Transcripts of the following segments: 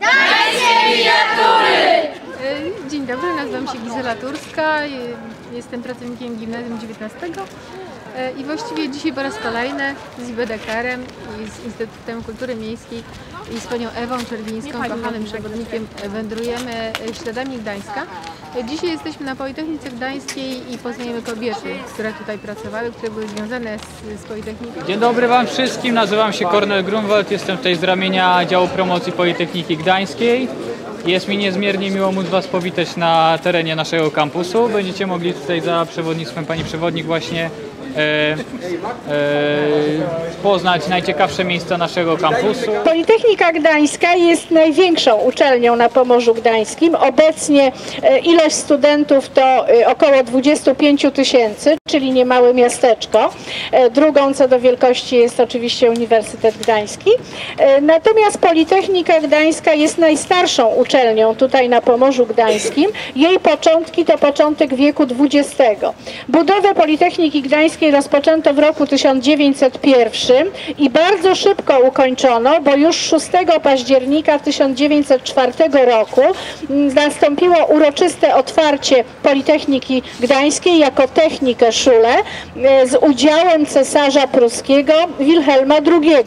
E, Dzień dobry, nazywam się Gizela Turska, jestem pracownikiem Gimnazjum 19 e, i właściwie dzisiaj po raz kolejny z IBDKR-em i z Instytutem Kultury Miejskiej i z panią Ewą Czerwińską, kochanym przewodnikiem, wędrujemy e, śladami Gdańska. Dzisiaj jesteśmy na Politechnice Gdańskiej i poznajemy kobiety, które tutaj pracowały, które były związane z, z Politechniką. Dzień dobry Wam wszystkim, nazywam się Kornel Grunwald, jestem tutaj z ramienia działu promocji Politechniki Gdańskiej. Jest mi niezmiernie miło móc Was powitać na terenie naszego kampusu. Będziecie mogli tutaj za przewodnictwem Pani Przewodnik właśnie poznać najciekawsze miejsca naszego kampusu. Politechnika Gdańska jest największą uczelnią na Pomorzu Gdańskim. Obecnie e, ilość studentów to e, około 25 tysięcy, czyli niemałe miasteczko. E, Drugą co do wielkości jest oczywiście Uniwersytet Gdański. E, Natomiast Politechnika Gdańska jest najstarszą uczelnią tutaj na Pomorzu Gdańskim. Jej początki to początek wieku XX. Budowę Politechniki Gdańskiej rozpoczęto w roku 1901 i bardzo szybko ukończono, bo już 6 października 1904 roku mm, nastąpiło uroczyste otwarcie Politechniki Gdańskiej jako technikę E, z udziałem cesarza pruskiego Wilhelma II.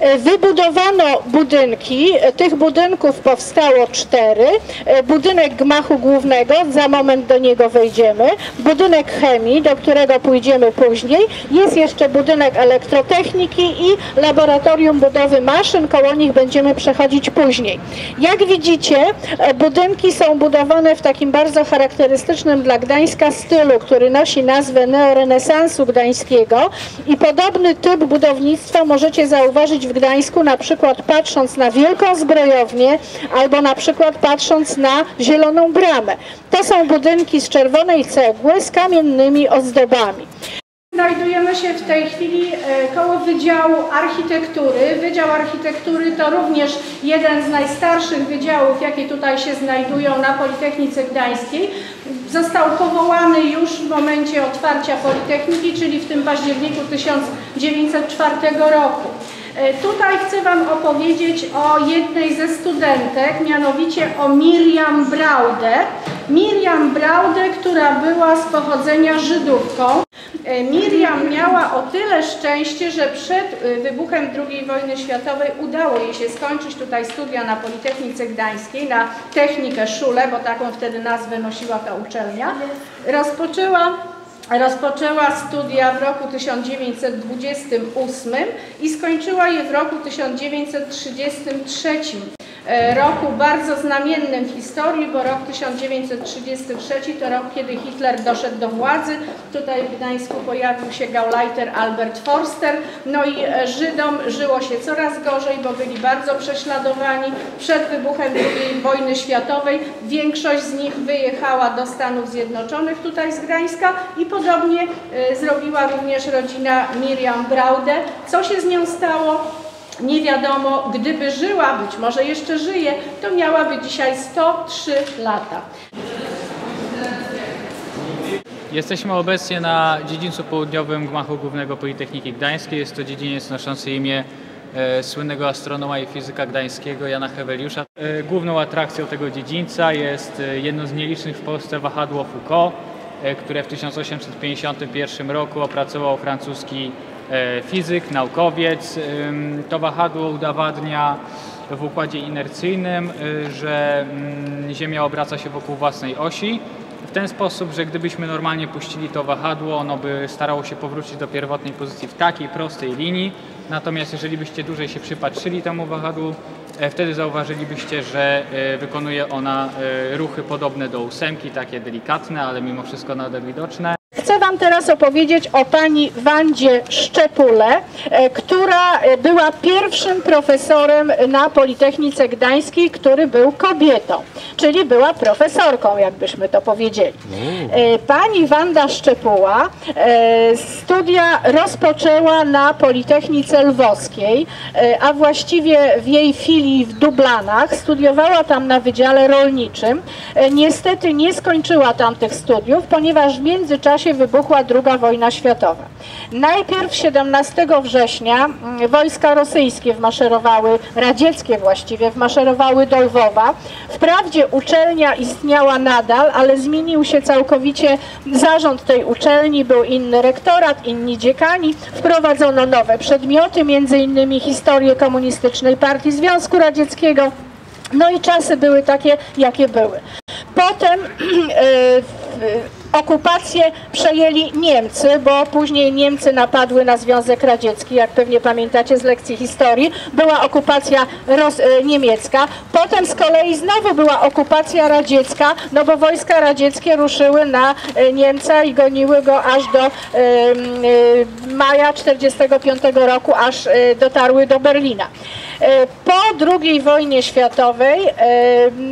E, Wybudowano budynki, e, tych budynków powstało cztery. E, Budynek gmachu głównego, za moment do niego wejdziemy. Budynek chemii, do którego pójdziemy później. Jest jeszcze budynek elektrotechniki i laboratorium budowy maszyn, koło nich będziemy przechodzić później. Jak widzicie, budynki są budowane w takim bardzo charakterystycznym dla Gdańska stylu, który nosi nazwę neorenesansu gdańskiego i podobny typ budownictwa możecie zauważyć w Gdańsku, na przykład patrząc na Wielką Zbrojownię albo na przykład patrząc na Zieloną Bramę. To są budynki z czerwonej cegły z kamiennymi ozdobami. Znajdujemy się w tej chwili e, koło Wydziału Architektury. Wydział Architektury to również jeden z najstarszych wydziałów, jakie tutaj się znajdują na Politechnice Gdańskiej. Został powołany już w momencie otwarcia Politechniki, czyli w tym październiku 1904 roku. E, Tutaj chcę Wam opowiedzieć o jednej ze studentek, mianowicie o Miriam Braude. Miriam Braude, która była z pochodzenia Żydówką. E, Miriam miała o tyle szczęście, że przed e, wybuchem II wojny światowej udało jej się skończyć tutaj studia na Politechnice Gdańskiej, na technikę Szule, bo taką wtedy nazwę nosiła ta uczelnia. Rozpoczęła Rozpoczęła studia w roku 1928 i skończyła je w roku 1933 e, roku bardzo znamiennym w historii, bo rok 1933 to rok, kiedy Hitler doszedł do władzy. Tutaj w Gdańsku pojawił się Gauleiter Albert Forster. No i e, Żydom żyło się coraz gorzej, bo byli bardzo prześladowani. Przed wybuchem II wojny światowej większość z nich wyjechała do Stanów Zjednoczonych tutaj z Gdańska i podobnie e, zrobiła również rodzina Miriam Braude. Co się z nią stało? Nie wiadomo, gdyby żyła, być może jeszcze żyje, to miałaby dzisiaj 103 lata. Jesteśmy obecnie na dziedzińcu południowym gmachu Głównego Politechniki Gdańskiej. Jest to dziedziniec noszący imię e, słynnego astronoma i fizyka gdańskiego Jana Heweliusza. E, główną atrakcją tego dziedzińca jest e, jedno z nielicznych w Polsce wahadło Foucault, e, które w 1851 roku opracował francuski fizyk, naukowiec. To wahadło udowadnia w układzie inercyjnym, y, że mm, Ziemia obraca się wokół własnej osi. W ten sposób, że gdybyśmy normalnie puścili to wahadło, ono by starało się powrócić do pierwotnej pozycji w takiej prostej linii. Natomiast jeżeli byście dłużej się przypatrzyli temu wahadłu, e, wtedy zauważylibyście, że e, wykonuje ona e, ruchy podobne do ósemki, takie delikatne, ale mimo wszystko nadal widoczne. Wam teraz opowiedzieć o pani Wandzie Szczepule, e, która e, była pierwszym profesorem na Politechnice Gdańskiej, który był kobietą, czyli była profesorką, jakbyśmy to powiedzieli. E, Pani Wanda Szczepuła studia rozpoczęła na Politechnice Lwowskiej, a właściwie w jej filii w Dublanach. Studiowała tam na Wydziale Rolniczym. Niestety nie skończyła tam tych studiów, ponieważ w międzyczasie wybuchła II wojna światowa. Najpierw 17 września mm, wojska rosyjskie wmaszerowały, radzieckie właściwie, wmaszerowały do Lwowa. Wprawdzie uczelnia istniała nadal, ale zmienił się całkowicie zarząd tej uczelni, był inny rektorat, inni dziekani, wprowadzono nowe przedmioty, między innymi historię komunistycznej partii Związku Radzieckiego. No i czasy były takie, jakie były. Potem e, okupację przejęli Niemcy, bo później Niemcy napadły na Związek Radziecki, jak pewnie pamiętacie z lekcji historii. Była okupacja e, niemiecka, potem z kolei znowu była okupacja radziecka, no bo wojska radzieckie ruszyły na e, Niemca i goniły go aż do e, maja 1945 roku, aż dotarły do Berlina. Po II wojnie światowej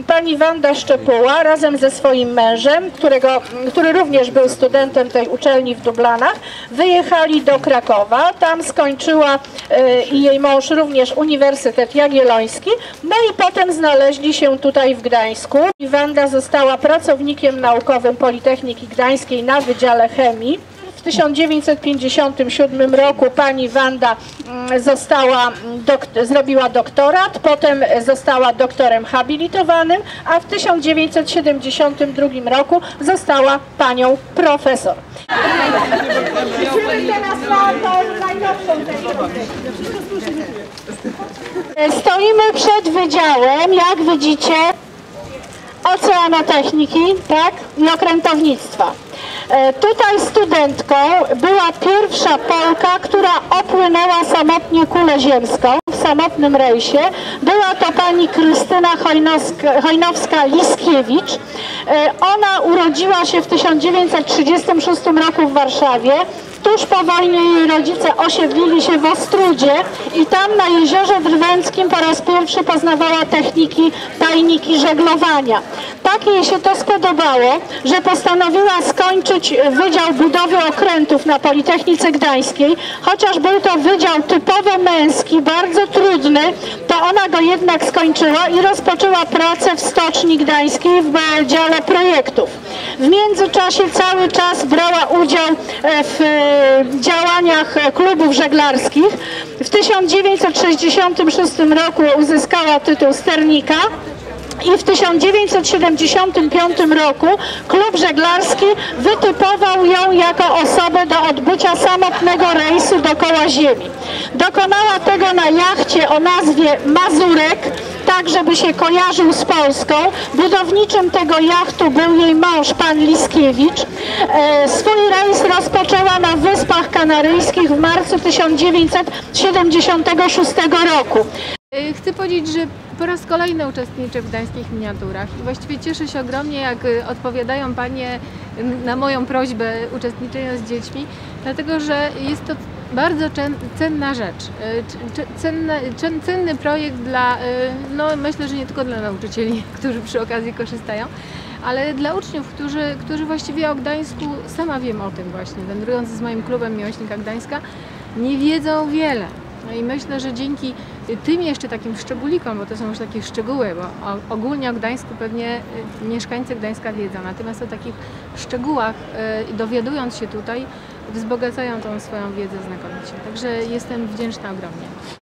pani Wanda Szczepuła razem ze swoim mężem, którego, który również był studentem tej uczelni w Dublanach, wyjechali do Krakowa. Tam skończyła e, i jej mąż również Uniwersytet Jagielloński. No i potem znaleźli się tutaj w Gdańsku. Wanda została pracownikiem naukowym Politechniki Gdańskiej na Wydziale Chemii. W 1957 roku pani Wanda mm, została, mm, zrobiła doktorat, potem została doktorem habilitowanym, a w 1972 roku została panią profesor. Stoimy przed wydziałem, jak widzicie, oceanotechniki tak, i okrętownictwa. E, Tutaj studentką była pierwsza Polka, która opłynęła samotnie kulę ziemską w samotnym rejsie. Była to pani Krystyna Hojnowska- Hojnowska-Liskiewicz. E, Ona urodziła się w 1936 roku w Warszawie. Tuż po wojnie jej rodzice osiedlili się w Ostrudzie i tam na jeziorze Drwęckim po raz pierwszy poznawała techniki tajniki żeglowania. Tak jej się to spodobało, że postanowiła skończyć Wydział Budowy Okrętów na Politechnice Gdańskiej. Chociaż był to wydział typowo męski, bardzo trudny, to ona go jednak skończyła i rozpoczęła pracę w Stoczni Gdańskiej w Wydziale Projektów. W międzyczasie cały czas brała udział e, w e, działaniach e, klubów żeglarskich. W 1966 roku uzyskała tytuł sternika. I w 1975 roku klub żeglarski wytypował ją jako osobę do odbycia samotnego rejsu dookoła Ziemi. Dokonała tego na jachcie o nazwie Mazurek, tak żeby się kojarzył z Polską. Budowniczym tego jachtu był jej mąż, pan Liskiewicz. E, swój rejs rozpoczęła na Wyspach Kanaryjskich w marcu 1976 roku. Y, Chcę powiedzieć, że po raz kolejny uczestniczę w gdańskich miniaturach i właściwie cieszę się ogromnie, jak y, odpowiadają Panie na moją prośbę uczestniczenia z dziećmi, dlatego że jest to bardzo cen- cenna rzecz, y, cenny, cen- cenny projekt dla, y, no myślę, że nie tylko dla nauczycieli, którzy przy okazji korzystają, ale dla uczniów, którzy, którzy właściwie o Gdańsku, sama wiem o tym właśnie, wędrując z moim klubem Miłośnika Gdańska, nie wiedzą wiele. No i myślę, że dzięki tym jeszcze takim szczególikom, bo to są już takie szczegóły, bo ogólnie o Gdańsku pewnie y, mieszkańcy Gdańska wiedzą, natomiast o takich szczegółach y, dowiadując się tutaj, wzbogacają tą swoją wiedzę znakomicie. Także jestem wdzięczna ogromnie.